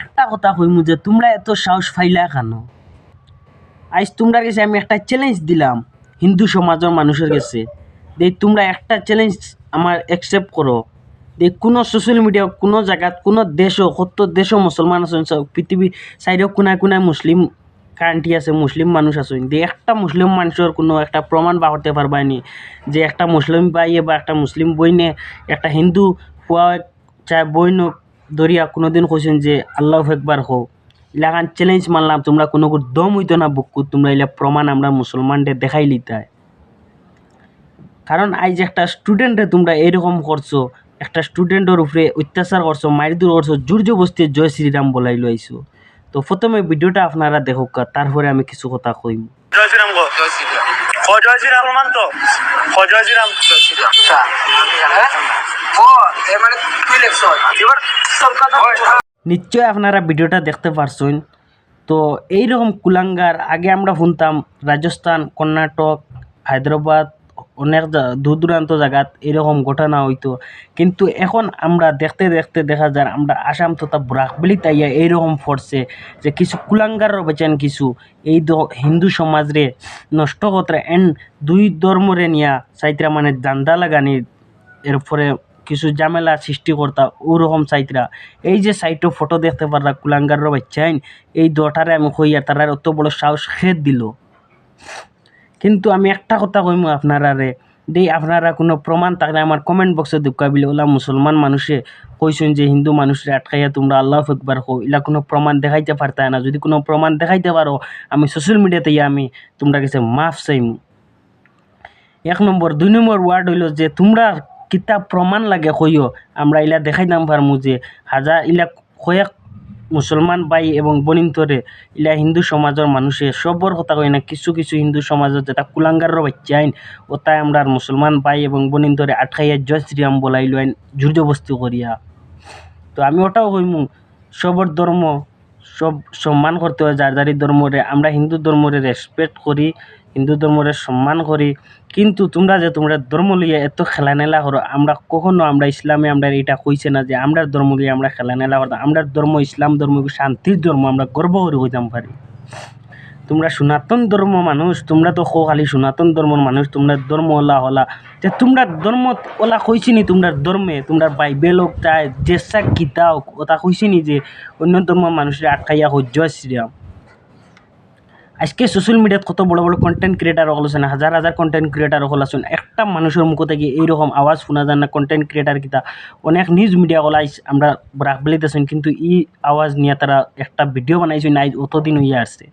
একটা কথা কইমু যে তোমরা এত সাহস ফাইলা কেন? আজ তোমরা কাছে আমি একটা চ্যালেঞ্জ দিলাম হিন্দু সমাজের মানুষের কাছে। যে তোমরা একটা চ্যালেঞ্জ আমার অ্যাকসেপ্ট করো। যে কোনো সোশ্যাল মিডিয়া কোনো জায়গাত, কোনো দেশও, কত দেশও মুসলমান আছেন সব পৃথিবীর সাইডেও কোনায় কোনায় মুসলিম কান্ট্রি আছে, মুসলিম মানুষ আছেন। যে একটা মুসলিম মানুষের কোনো একটা প্রমাণ বা করতে পারবানি যে একটা মুসলিম ভাইয়ে বা একটা মুসলিম বইনে, একটা হিন্দু হওয়া চায় বইন দরিয়া কোনোদিন কইছেন যে আল্লাহ একবার হো ইলাকান চ্যালেঞ্জ মানলাম, তোমরা কোনো দম হইতো না বুকু, তোমরা ইলা প্রমাণ আমরা মুসলমানদের দেখাই লিতায় কারণ আজ একটা স্টুডেন্টে তোমরা এরকম করছ, একটা স্টুডেন্টের উপরে অত্যাচার করছ মারদুর করছ, জোর জবস্তি জয় শ্রীরাম বলাই লইছো। তো প্রথমে ভিডিওটা আপনারা দেখুক, তারপরে আমি কিছু কথা কইম। জয় শ্রীরাম জয় শ্রীরাম জয় শ্রীরাম প্রমাণ তো? খ জয় শ্রীরাম শ্রীরাম ও মানে নিশ্চয় আপনারা ভিডিওটা দেখতে পারছেন। তো এইরকম কুলাঙ্গার আগে আমরা শুনতাম রাজস্থান কর্ণাটক হায়দ্রাবাদ অনেক দূর দূরান্ত জায়গাত এরকম ঘটনা হইতো। কিন্তু এখন আমরা দেখতে দেখতে দেখা যায়, আমরা আসাম তথা ব্রাকবেলি তাইয়া এইরকম ফরছে যে কিছু কুলাঙ্গারও বেচেন কিছু। এই হিন্দু সমাজরে নষ্ট করতে এন্ড দুই ধর্মরে নিয়া চাইত্রা মানে দান্দা লাগানি, এরপরে কিছু ঝামেলা সৃষ্টি করতা ওরকম সাইটরা এই যে সাইটও ফটো দেখতে পারলা কুলাঙ্গারর বাচ্চাইন এই দটারে আমি কইয়া তারা অত বড় সাহস খেদ দিল। কিন্তু আমি একটা কথা কইম আপনারারে। দেই আপনারা কোনো প্রমাণ থাকলে আমার কমেন্ট বক্সে দুকাবিল ওলা মুসলমান মানুষে কইছেন যে হিন্দু মানুষের আটকাইয়া তোমরা আল্লাহ একবার হো ইলা কোনো প্রমাণ দেখাইতে পারতা না। যদি কোনো প্রমাণ দেখাইতে পারো, আমি সোশ্যাল মিডিয়াতে আমি তোমরা কাছে মাফ চাইম। এক নম্বর, দুই নম্বর ওয়ার্ড হইল যে তোমরা কিতাব প্রমাণ লাগে কইও, আমরা ইলা দেখাই দাম পারমু যে হাজার ইলা কয়েক মুসলমান ভাই এবং বনিন্তরে ইলা হিন্দু সমাজের মানুষে সবর কথা কই না, কিছু কিছু হিন্দু সমাজের যেটা কুলাঙ্গারর বাচ্চা আইন ওটাই আমরা মুসলমান ভাই এবং বনিন্তরে আটকাইয়া জয় শ্রীরাম বলাইল আইন জুর্জবস্তি করিয়া। তো আমি ওটাও কইমু সবর ধর্ম সব সম্মান করতে হয়, যার যারি ধর্মরে আমরা হিন্দু ধর্মরে রেসপেক্ট করি হিন্দু ধর্মরে সম্মান করি কিন্তু তোমরা যে তোমরা ধর্ম লইয়া এত খেলানেলা করো আমরা কখনো আমরা ইসলামে আমরা এটা কইছে না যে আমরা ধর্ম লইয়া আমরা খেলানেলা করতাম আমরা ধর্ম ইসলাম ধর্ম শান্তির ধর্ম আমরা গর্ব করে হইতাম পারি তোমরা সনাতন ধর্ম মানুষ তোমরা তো খো খালি সনাতন ধর্মর মানুষ তোমরা ধর্ম ওলা হলা যে তোমরা ধর্ম ওলা কইছি নি তোমরা ধর্মে তোমরা বাইবেল হোক তাই জেসা গীতা হোক ওটা কইছি নি যে অন্য ধর্ম মানুষের আটকাইয়া জয় শ্রীরাম আজকে সোশ্যাল মিডিয়াত কত বড় বড় কন্টেন্ট ক্রিয়েটার হল আছেন হাজার হাজার কন্টেন্ট ক্রিয়েটার হল আছেন একটা মানুষের মুখ থেকে এইরকম আওয়াজ শোনা যায় না কন্টেন্ট ক্রিয়েটার কিতা অনেক নিউজ মিডিয়া হলাই আমরা রাখবেলিতেছেন কিন্তু ই আওয়াজ নিয়ে তারা একটা ভিডিও বানাইছেন আজ অতদিন হইয়া আসছে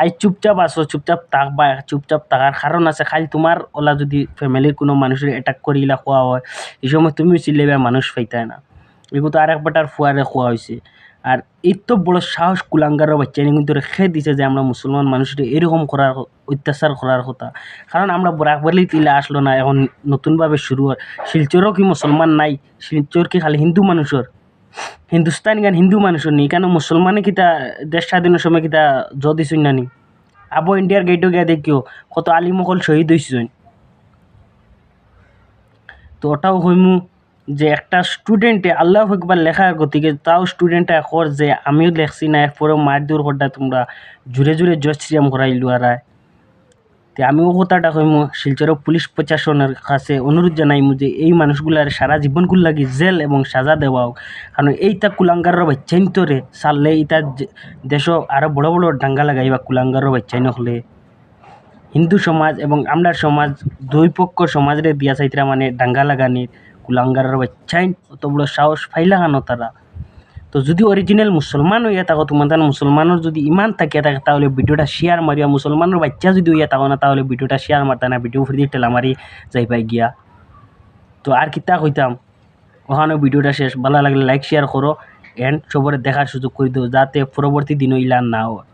আজ চুপচাপ আসো চুপচাপ থাকবা চুপচাপ থাকার কারণ আছে, খালি তোমার ওলা যদি ফ্যামিলির কোনো মানুষের অ্যাটাক করে ইলা খোয়া হয়, এই সময় তুমি চিল্লেবে মানুষ পাইতায় না। এগুলো তো আর এক বেটার ফুয়ারে খোয়া হয়েছে আর এই তো বড় সাহস কুলাঙ্গারও বাচ্চা কিন্তু রেখে দিছে যে আমরা মুসলমান মানুষের এরকম করার অত্যাচার করার কথা। কারণ আমরা বরাকবালি তিলা আসলো না, এখন নতুনভাবে শুরু হয়। শিলচরও কি মুসলমান নাই, শিলচর কি খালি হিন্দু মানুষের? হিন্দুস্তান গান হিন্দু মানুষের নেই? কেন মুসলমানে কিতা দেশ স্বাধীনের সময় কিতা জ দিছুন নানি আবো ইন্ডিয়ার গেটও গিয়া দেখিও, কত আলিমকল শহীদ হয়েছেন তো ওটাও হইমু যে একটা স্টুডেন্টে আল্লাহ একবার লেখার গতিকে তাও স্টুডেন্টে এখন যে আমিও লেখছি না, এরপরেও মার দূর হঠাৎ তোমরা জুড়ে জুড়ে জয় শ্রীরাম করাইলু আর তে আমিও কথাটা কইমু শিলচর পুলিশ প্রশাসনের কাছে অনুরোধ জানাইমু যে এই মানুষগুলার সারা জীবনকুল লাগি জেল এবং সাজা দেওয়া হোক। কারণ এইটা কুলাঙ্গারের বাচ্চাইন তোরে সারলে এইটা দেশ আরও বড় বড় ডাঙ্গা লাগাইবা কুলাঙ্গারের বাচ্চাইন হলে। হিন্দু সমাজ এবং আমরা সমাজ, দুই পক্ষ সমাজরে দিয়া চাইতরা মানে ডাঙ্গা লাগানি কুলাঙ্গারের বাচ্চাইন অত বড় সাহস ফাইলা কানো তারা? তো যদি অরিজিনাল মুসলমান হইয়া থাকো তোমাদের মুসলমানের যদি ইমান থাকিয়া থাকে, তাহলে ভিডিওটা শেয়ার মারিয়া মুসলমানের বাচ্চা যদি হইয়া থাকো না, তাহলে ভিডিওটা শেয়ার মারতা না ভিডিও ফ্রি টেলা মারি যাইবাই গিয়া। তো আর কিতা কইতাম? ওখানে ভিডিওটা শেষ। ভালো লাগলে লাইক শেয়ার করো। এন্ড সবরে দেখার সুযোগ করে দিও, যাতে পরবর্তী দিনও ইলান না হয়।